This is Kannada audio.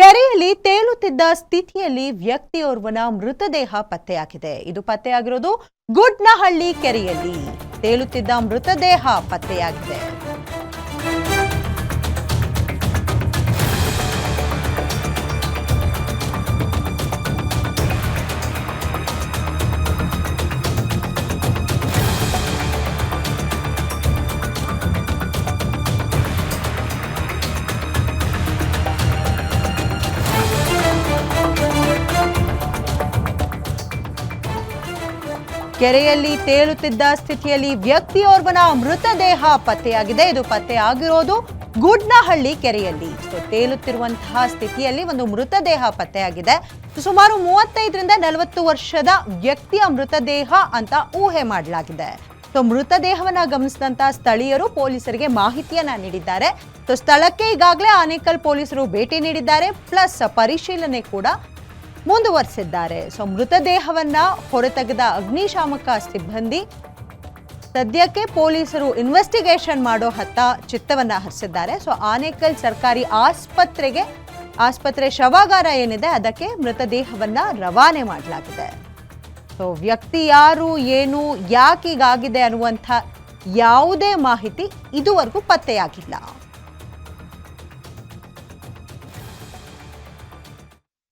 ಕೆರೆಯಲ್ಲಿ ತೇಲುತ್ತಿದ್ದ ಸ್ಥಿತಿಯಲ್ಲಿ ವ್ಯಕ್ತಿಯೋರ್ವನ ಮೃತದೇಹ ಪತ್ತೆಯಾಗಿದೆ. ಇದು ಪತ್ತೆಯಾಗಿರೋದು ಗುಡ್ನಹಳ್ಳಿ ಕೆರೆಯಲ್ಲಿ. ತೇಲುತ್ತಿದ್ದ ಮೃತದೇಹ ಪತ್ತೆಯಾಗಿದೆ. ಕೆರೆಯಲ್ಲಿ ತೇಲುತ್ತಿದ್ದ ಸ್ಥಿತಿಯಲ್ಲಿ ವ್ಯಕ್ತಿಯೋರ್ವನ ಮೃತದೇಹ ಪತ್ತೆಯಾಗಿದೆ. ಇದು ಪತ್ತೆಯಾಗಿರೋದು ಗುಡ್ನಹಳ್ಳಿ ಕೆರೆಯಲ್ಲಿ. ಸೊ, ತೇಲುತ್ತಿರುವಂತಹ ಸ್ಥಿತಿಯಲ್ಲಿ ಒಂದು ಮೃತದೇಹ ಪತ್ತೆಯಾಗಿದೆ. ಸುಮಾರು ಮೂವತ್ತೈದರಿಂದ ನಲವತ್ತು ವರ್ಷದ ವ್ಯಕ್ತಿಯ ಮೃತದೇಹ ಅಂತ ಊಹೆ ಮಾಡಲಾಗಿದೆ. ಸೊ ಮೃತದೇಹವನ್ನ ಗಮನಿಸಿದಂತ ಸ್ಥಳೀಯರು ಪೊಲೀಸರಿಗೆ ಮಾಹಿತಿಯನ್ನ ನೀಡಿದ್ದಾರೆ. ಸೊ, ಸ್ಥಳಕ್ಕೆ ಈಗಾಗಲೇ ಆನೇಕಲ್ ಪೊಲೀಸರು ಭೇಟಿ ನೀಡಿದ್ದಾರೆ. ಪ್ಲಸ್ ಪರಿಶೀಲನೆ ಕೂಡ ಮುಂದುವರಿಸಿದ್ದಾರೆ. ಸೊ ಮೃತದೇಹವನ್ನ ಹೊರತೆಗೆದ ಅಗ್ನಿಶಾಮಕ ಸಿಬ್ಬಂದಿ, ಸದ್ಯಕ್ಕೆ ಪೊಲೀಸರು ಇನ್ವೆಸ್ಟಿಗೇಷನ್ ಮಾಡೋ ಹತ್ತ ಚಿತ್ತವನ್ನ ಹರಿಸಿದ್ದಾರೆ. ಸೊ ಆನೇಕಲ್ ಸರ್ಕಾರಿ ಆಸ್ಪತ್ರೆಗೆ, ಆಸ್ಪತ್ರೆ ಶವಾಗಾರ ಏನಿದೆ, ಅದಕ್ಕೆ ಮೃತದೇಹವನ್ನ ರವಾನೆ ಮಾಡಲಾಗಿದೆ. ಸೊ ವ್ಯಕ್ತಿ ಯಾರು, ಏನು ಯಾಕೀಗಾಗಿದೆ ಅನ್ನುವಂಥ ಯಾವುದೇ ಮಾಹಿತಿ ಇದುವರೆಗೂ ಪತ್ತೆಯಾಗಿಲ್ಲ.